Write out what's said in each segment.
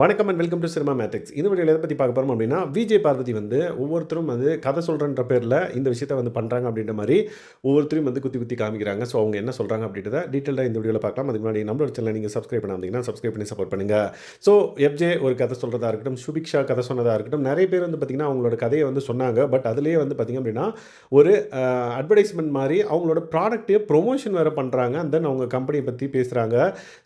வணக்கம் and welcome to Cinema Matrix இந்த வீடியோவில் எதை பற்றி பார்க்க போகிறோம் அப்படின்னா விஜய் பார்வதி வந்து ஒவ்வொருத்தரும் வந்து கதை சொல்கிறன்ற பேரில் இந்த விஷயத்தை வந்து பண்ணுறாங்க அப்படின்ற மாதிரி ஒவ்வொருத்தரையும் வந்து குத்தி குத்தி காமிக்கிறாங்க. ஸோ அவங்க என்ன சொல்கிறாங்க அப்படின்றத டீட்டெயிலாக இந்த வீடியோவில் பார்க்கலாம். அதுக்கு முன்னாடி நம்மளோட சேனல் நீங்கள் சப்ஸ்கிரைப் பண்ணாதீங்கன்னா சப்ஸ்கிரைப் பண்ணி சப்போர்ட் பண்ணுங்கள் ஸோ எஃப்ஜே ஒரு கதை சொல்கிறதா இருக்கட்டும் சுபிக்ஷா கதை சொன்னதாக இருக்கட்டும் நிறைய பேர் வந்து பார்த்திங்கன்னா அவங்களோட கதையை வந்து சொன்னாங்க. பட் அதுலேயே வந்து பார்த்திங்க அப்படின்னா ஒரு அட்வர்டைஸ்மெண்ட் மாதிரி அவங்களோட ப்ராடக்ட்டே ப்ரொமோஷன் வேறு பண்ணுறாங்க அண்ட் தென் அவங்க கம்பெனியை பற்றி பேசுகிறாங்க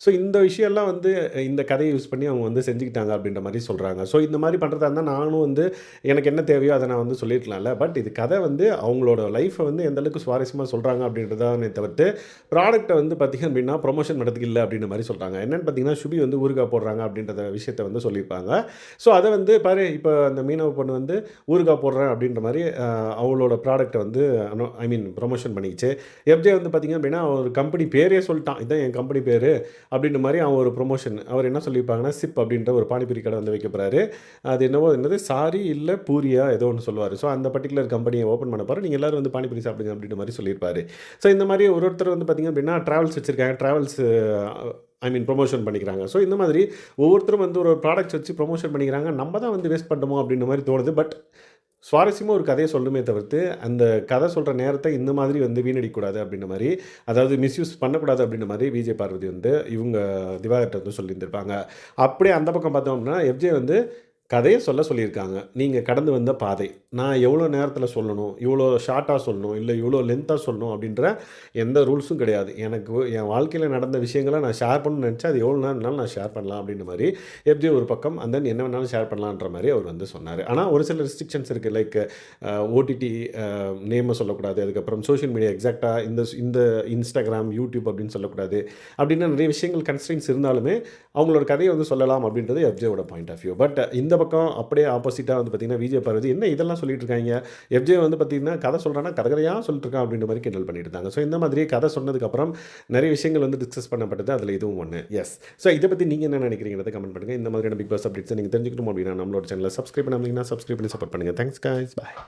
ஸோ இந்த விஷயம்லாம் வந்து இந்த கதையை யூஸ் பண்ணி அவங்க வந்து செஞ்சு செஞ்சுக்கிட்டாங்க அப்படின்ற மாதிரி சொல்கிறாங்க ஸோ இந்த மாதிரி பண்ணுறதா இருந்தால் நானும் வந்து எனக்கு என்ன தேவையோ அதை நான் வந்து சொல்லியிருக்கலாம்ல பட் இது கதை வந்து அவங்களோட லைஃப்பை வந்து எந்த அளவுக்கு சுவாரஸ்யமாக சொல்கிறாங்க அப்படின்றதானே தவிர்த்து ப்ராடக்ட்டை வந்து பார்த்திங்க அப்படின்னா ப்ரொமோஷன் நடத்துக்கு இல்லை அப்படின்ற மாதிரி சொல்கிறாங்க என்னென்னு பார்த்தீங்கன்னா சுபி வந்து ஊறுகாய் போடுறாங்க அப்படின்றத விஷயத்த வந்து சொல்லியிருப்பாங்க. ஸோ அதை வந்து பாரு இப்போ அந்த மீனவ பொண்ணு வந்து ஊறுகாய் போடுறேன் அப்படின்ற மாதிரி அவங்களோட அவளோட ப்ராடக்ட்டை வந்து ஐ மீன் ப்ரொமோஷன் பண்ணிக்கிச்சு. எஃப்ஜே வந்து பார்த்திங்க அப்படின்னா ஒரு கம்பெனி பேரே சொல்லிட்டான். இதான் என் கம்பெனி பேர் அப்படின்ற மாதிரி அவன் ஒரு ப்ரொமோஷன் அவர் என்ன சொல்லியிருப்பாங்கன்னா சிப் அப்படின்ற ஒரு பானிபூரி கடை வந்து வைக்க போகிறாரு அது என்னவோ என்னது? சாரி இல்லை பூரியா? ஏதோ ஒன்று சொல்லுவார். ஸோ அந்த பர்டிகுலர் கம்பெனியை ஓப்பன் பண்ண போகிற நீங்கள் எல்லாரும் வந்து பானிபூரி சாப்பிடுங்க அப்படின்ற மாதிரி சொல்லியிருப்பாரு. ஸோ இந்த மாதிரி ஒரு ஒருத்தர் வந்து பார்த்திங்க அப்படின்னா ட்ராவல்ஸ் வச்சுருக்காங்க. ட்ராவல்ஸ் ஐ மீன் ப்ரொமோஷன் பண்ணிக்கிறாங்க. ஸோ இந்த மாதிரி ஒவ்வொருத்தரும் வந்து ஒரு ப்ராடக்ட்ஸ் வச்சு ப்ரொமோஷன் பண்ணிக்கிறாங்க. நம்ம தான் வந்து வேஸ்ட் பண்ணுமோ அப்படின்ற மாதிரி தோணுது. பட் சுவாரஸ்யமாக ஒரு கதையை சொல்லணுமே தவிர்த்து அந்த கதை சொல்கிற நேரத்தை இந்த மாதிரி வந்து வீணடிக்கக்கூடாது அப்படின்ற மாதிரி அதாவது மிஸ்யூஸ் பண்ணக்கூடாது அப்படின்ற மாதிரி விஜய் பார்வதி வந்து இவங்க திவாகர்கிட்ட வந்து சொல்லியிருந்திருப்பாங்க. அப்படியே அந்த பக்கம் பார்த்தோம் அப்படின்னா எஃப்ஜே வந்து கதையை சொல்ல சொல்லியிருக்காங்க. நீங்கள் கடந்து வந்த பாதை. நான் எவ்வளோ நேரத்தில் சொல்லணும்? இவ்வளோ ஷார்ட்டாக சொல்லணும்? இல்லை இவ்வளோ லென்த்தாக சொல்லணும்? அப்படின்ற எந்த ரூல்ஸும் கிடையாது. எனக்கு என் வாழ்க்கையில் நடந்த விஷயங்களை நான் ஷேர் பண்ணணும்னு நினச்சா அது எவ்வளோ நேரம்னாலும் நான் ஷேர் பண்ணலாம் அப்படின்ற மாதிரி எப்படி ஒரு பக்கம் அந்த என்ன வேணாலும் ஷேர் பண்ணலான்ற மாதிரி அவர் வந்து சொன்னார். ஆனால் ஒரு சில ரெஸ்ட்ரிக்ஷன்ஸ் இருக்குது லைக் ஓடிடி நேமை சொல்லக்கூடாது. அதுக்கப்புறம் சோஷியல் மீடியா எக்ஸாக்டாக இந்த இந்த இன்ஸ்டாகிராம் யூடியூப் அப்படின்னு சொல்லக்கூடாது. அப்படின்னு நிறைய விஷயங்கள் கன்ஸ்ட்ரெயின்ஸ் இருந்தாலுமே அவங்களோட கதையை வந்து சொல்லலாம் அப்படின்றது எஃப்ஜேவோட பாயிண்ட் ஆஃப் வியூ பட் இந்த பக்கம் அப்படியே ஆப்போசிட்டாக வந்து பார்த்தீங்கன்னா விஜய் பார்வதி என்ன இதெல்லாம் சொல்லிட்டு இருக்காங்க? எஃப்ஜே வந்து பார்த்தீங்கன்னா கதை சொல்கிறான்னா கதை கதையாக சொல்லிட்டு இருக்கான் அப்படின்ற மாதிரி கிண்டல் பண்ணிட்டு இருந்தாங்க. ஸோ இந்த மாதிரி கதை சொன்னதுக்கப்புறம் நிறைய விஷயங்கள் வந்து டிஸ்கஸ் பண்ணப்பட்டது. அதில் இதுவும் ஒன்று எஸ் ஸோ இதை பற்றி நீங்கள் என்ன நினைக்கிறீங்கிறத கமெண்ட் பண்ணுங்கள் இந்த மாதிரியான பிக் பாஸ் அப்டேட்ஸ் நீங்கள் தெரிஞ்சுக்கணும் அப்படின்னா நம்மளோட சேனலில் சப்ஸ்கிரைப் பண்ணாமல் சப்ஸ்கிரைப் பண்ணி சப்போர்ட் பண்ணுங்கள் தேங்க்ஸ் காய்ஸ் பாய்